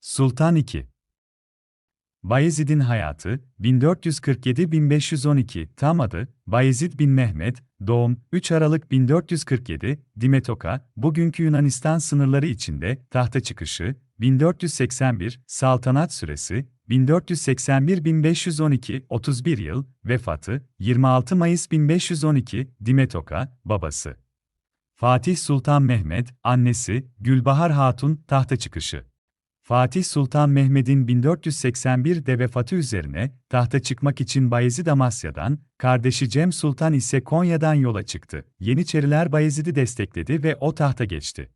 Sultan II Bayezid'in hayatı, 1447-1512, tam adı, Bayezid bin Mehmet, doğum, 3 Aralık 1447, Dimetoka, bugünkü Yunanistan sınırları içinde, tahta çıkışı, 1481, saltanat süresi, 1481-1512, 31 yıl, vefatı, 26 Mayıs 1512, Dimetoka, babası. Fatih Sultan Mehmet, annesi, Gülbahar Hatun, tahta çıkışı. Fatih Sultan Mehmet'in 1481'de vefatı üzerine tahta çıkmak için Bayezid Amasya'dan, kardeşi Cem Sultan ise Konya'dan yola çıktı. Yeniçeriler Bayezid'i destekledi ve o tahta geçti.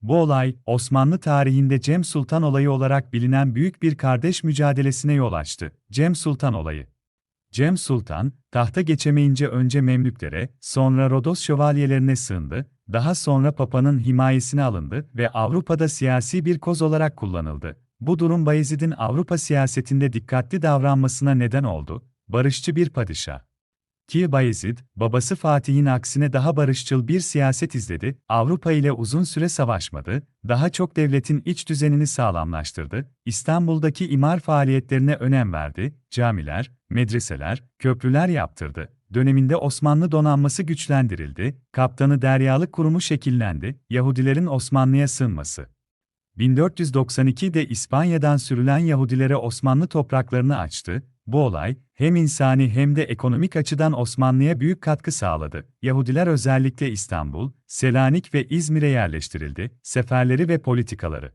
Bu olay, Osmanlı tarihinde Cem Sultan olayı olarak bilinen büyük bir kardeş mücadelesine yol açtı. Cem Sultan olayı. Cem Sultan, tahta geçemeyince önce Memlüklere, sonra Rodos şövalyelerine sığındı, daha sonra Papa'nın himayesine alındı ve Avrupa'da siyasi bir koz olarak kullanıldı. Bu durum Bayezid'in Avrupa siyasetinde dikkatli davranmasına neden oldu, barışçı bir padişah. Ki Bayezid, babası Fatih'in aksine daha barışçıl bir siyaset izledi, Avrupa ile uzun süre savaşmadı, daha çok devletin iç düzenini sağlamlaştırdı, İstanbul'daki imar faaliyetlerine önem verdi, camiler, medreseler, köprüler yaptırdı. Döneminde Osmanlı donanması güçlendirildi, Kaptanı Deryalık Kurumu şekillendi, Yahudilerin Osmanlı'ya sığınması. 1492'de İspanya'dan sürülen Yahudilere Osmanlı topraklarını açtı, bu olay, hem insani hem de ekonomik açıdan Osmanlı'ya büyük katkı sağladı. Yahudiler özellikle İstanbul, Selanik ve İzmir'e yerleştirildi, seferleri ve politikaları.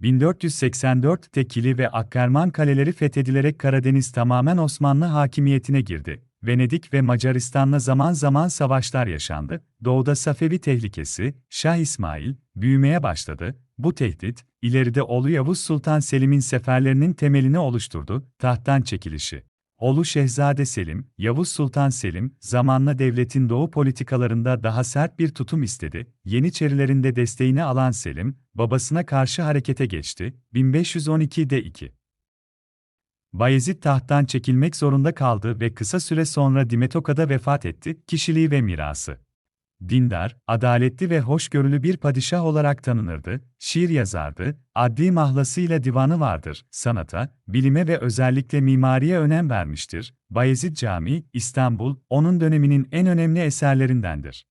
1484 Tekili ve Akkerman kaleleri fethedilerek Karadeniz tamamen Osmanlı hakimiyetine girdi. Venedik ve Macaristan'la zaman zaman savaşlar yaşandı. Doğuda Safevi tehlikesi, Şah İsmail, büyümeye başladı. Bu tehdit, ileride oğlu Yavuz Sultan Selim'in seferlerinin temelini oluşturdu, tahttan çekilişi. Oğlu Şehzade Selim, Yavuz Sultan Selim, zamanla devletin doğu politikalarında daha sert bir tutum istedi. Yeniçerilerin de desteğini alan Selim, babasına karşı harekete geçti. 1512'de 2. Bayezid tahttan çekilmek zorunda kaldı ve kısa süre sonra Dimetoka'da vefat etti. Kişiliği ve mirası. Dindar, adaletli ve hoşgörülü bir padişah olarak tanınırdı, şiir yazardı, adli mahlasıyla divanı vardır, sanata, bilime ve özellikle mimariye önem vermiştir. Bayezid Camii, İstanbul, onun döneminin en önemli eserlerindendir.